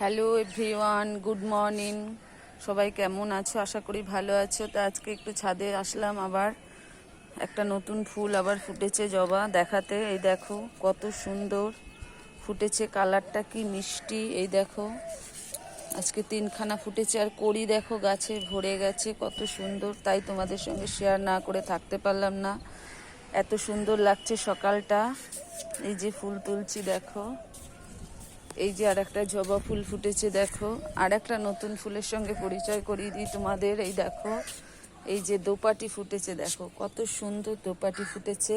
Hello everyone good morning সবাই কেমন আছো? আশা করি ভালো আছো। তো আজকে একটু ছাদে আসলাম আবার। একটা নতুন ফুল আবার ফুটেছে জবা দেখাতে। এই দেখো, কত সুন্দর ফুটেছে। কালারটা কি মিষ্টি। এই দেখো, আজকে তিনখানা ফুটেছে। আর কড়ি দেখো, গাছে ভরে গেছে। কত সুন্দর। তাই তোমাদের সঙ্গে শেয়ার না করে থাকতে পারলাম না। এত সুন্দর লাগছে সকালটা। এই যে ফুল তুলছি, দেখো। এই যে আর একটা জবা ফুল ফুটেছে, দেখো। আর একটা নতুন ফুলের সঙ্গে পরিচয় করিয়ে দিই তোমাদের, এই দেখো। এই যে দোপাটি ফুটেছে, দেখো। কত সুন্দর দোপাটি ফুটেছে।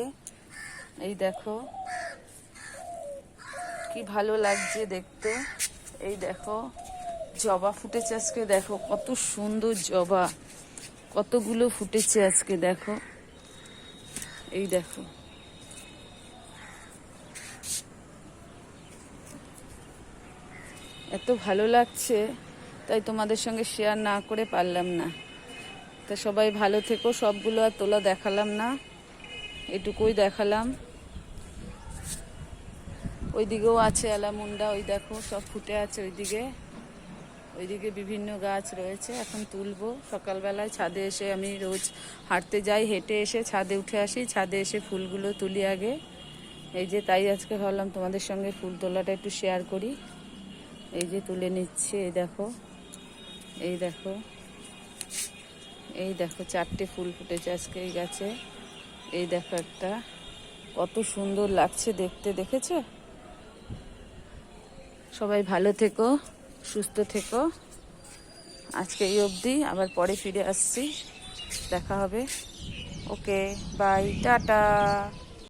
এই দেখো। কি ভালো লাগছে দেখতে। এই দেখো। জবা ফুটেছে আজকে, দেখো। কত সুন্দর জবা। কতগুলো ফুটেছে আজকে, দেখো। এই দেখো। এত ভালো লাগছে, তাই তোমাদের সঙ্গে শেয়ার না করে পারলাম না। তা সবাই ভালো থেকো, সবগুলো আর তোলা দেখালাম না, এটুকুই দেখালাম। ওইদিকেও আছে অ্যালামুন্ডা ওই দেখো সব ফুটে আছে ওইদিকে। ওইদিকে বিভিন্ন গাছ রয়েছে, এখন তুলবো। সকালবেলায় ছাদে এসে আমি রোজ হাঁটতে যাই, হেঁটে এসে ছাদে উঠে আসি, ছাদে এসে ফুলগুলো তুলি আগে। এই যে তাই আজকে ভাবলাম তোমাদের সঙ্গে ফুল তোলাটা একটু শেয়ার করি। এই যে তুলে নিচ্ছে, এই দেখো এই দেখো এই দেখো চারটে ফুল ফুটেছে আজকে এই গাছে। এই দেখো একটা, কত সুন্দর লাগছে দেখতে, দেখেছ? সবাই ভালো থেকো, সুস্থ থেকো। আজকে এই অবধি, আবার পরে ফিরে আসছি। দেখা হবে। Okay, bye, tata.